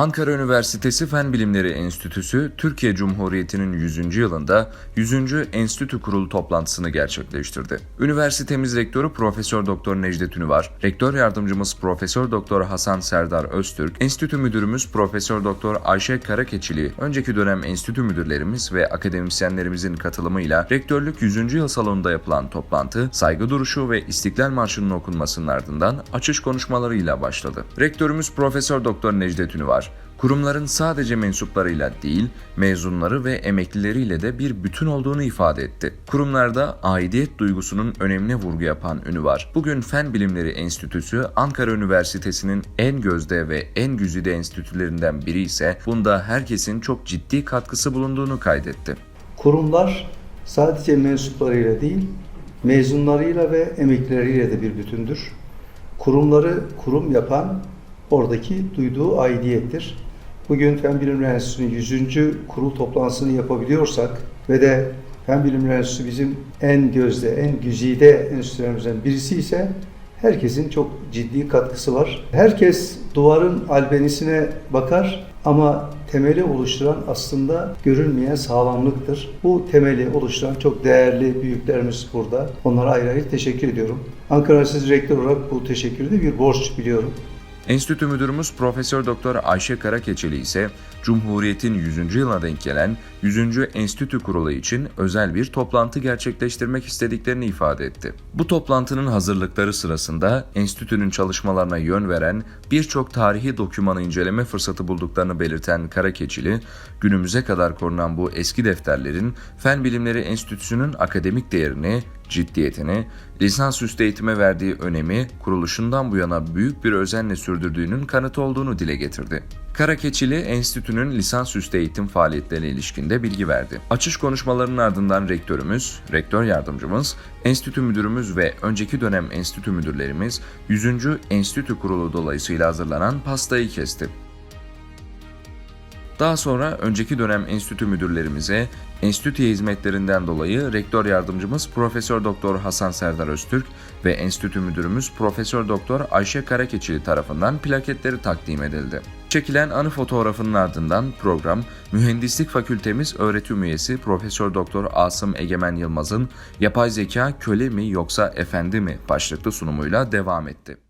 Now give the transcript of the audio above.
Ankara Üniversitesi Fen Bilimleri Enstitüsü, Türkiye Cumhuriyeti'nin 100. yılında 100. Enstitü Kurulu toplantısını gerçekleştirdi. Üniversitemiz rektörü Profesör Doktor Necdet Ünüvar, rektör yardımcımız Profesör Doktor Hasan Serdar Öztürk, enstitü müdürümüz Profesör Doktor Ayşe Karakeçili, önceki dönem enstitü müdürlerimiz ve akademisyenlerimizin katılımıyla rektörlük 100. yıl salonunda yapılan toplantı, saygı duruşu ve İstiklal Marşı'nın okunmasının ardından açış konuşmalarıyla başladı. Rektörümüz Profesör Doktor Necdet Ünüvar, kurumların sadece mensuplarıyla değil, mezunları ve emeklileriyle de bir bütün olduğunu ifade etti. Kurumlarda aidiyet duygusunun önemine vurgu yapan Ünüvar, bugün Fen Bilimleri Enstitüsü Ankara Üniversitesi'nin en gözde ve en güzide enstitülerinden biri ise bunda herkesin çok ciddi katkısı bulunduğunu kaydetti. Kurumlar sadece mensuplarıyla değil, mezunlarıyla ve emeklileriyle de bir bütündür. Kurumları kurum yapan oradaki duyduğu aidiyettir. Bugün Fen Bilimleri Enstitüsü'nün 100. kurul toplantısını yapabiliyorsak ve de Fen Bilimleri Enstitüsü bizim en gözde, en güzide enstitülerimizden birisi ise herkesin çok ciddi katkısı var. Herkes duvarın albenisine bakar ama temeli oluşturan aslında görünmeyen sağlamlıktır. Bu temeli oluşturan çok değerli büyüklerimiz burada. Onlara ayrı ayrı teşekkür ediyorum. Ankara Üniversitesi Rektör olarak bu teşekkürü de bir borç biliyorum. Enstitü müdürümüz Profesör Doktor Ayşe Karakeçeli ise Cumhuriyet'in 100. yılına denk gelen 100. Enstitü Kurulu için özel bir toplantı gerçekleştirmek istediklerini ifade etti. Bu toplantının hazırlıkları sırasında enstitünün çalışmalarına yön veren birçok tarihi dokümanı inceleme fırsatı bulduklarını belirten Karakeçili, günümüze kadar korunan bu eski defterlerin Fen Bilimleri Enstitüsü'nün akademik değerini, ciddiyetini, lisansüstü eğitime verdiği önemi kuruluşundan bu yana büyük bir özenle sürdürdüğünün kanıtı olduğunu dile getirdi. Karakeçili Enstitü'nün lisansüstü eğitim faaliyetlerine ilişkinde bilgi verdi. Açış konuşmalarının ardından rektörümüz, rektör yardımcımız, enstitü müdürümüz ve önceki dönem enstitü müdürlerimiz 100. Enstitü Kurulu dolayısıyla hazırlanan pastayı kesti. Daha sonra önceki dönem enstitü müdürlerimize enstitüye hizmetlerinden dolayı rektör yardımcımız Profesör Doktor Hasan Serdar Öztürk ve enstitü müdürümüz Profesör Doktor Ayşe Karakeçili tarafından plaketleri takdim edildi. Çekilen anı fotoğrafının ardından program Mühendislik Fakültemiz öğretim üyesi Profesör Doktor Asım Egemen Yılmaz'ın Yapay Zeka köle mi yoksa efendi mi başlıklı sunumuyla devam etti.